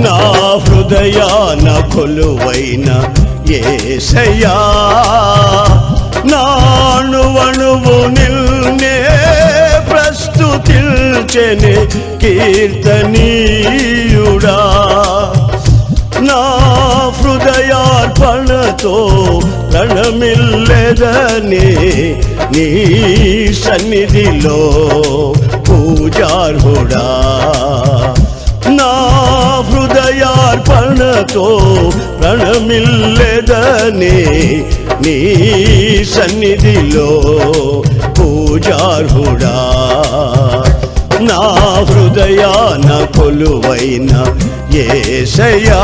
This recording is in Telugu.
నా హృదయాన కొలువైన ఏసయా నాణువణువు నిల్నే ప్రస్తుతిల్చెని కీర్తనీయుడా. నా హృదయార్పణతో రణమిల్లెదని నీ సన్నిధిలో పూజార్హుడా. సమర్పణతో ప్రణమిల్లెదని నీ సన్నిధిలో పూజార్హుడా. నా హృదయాన కొలువైన ఏసయా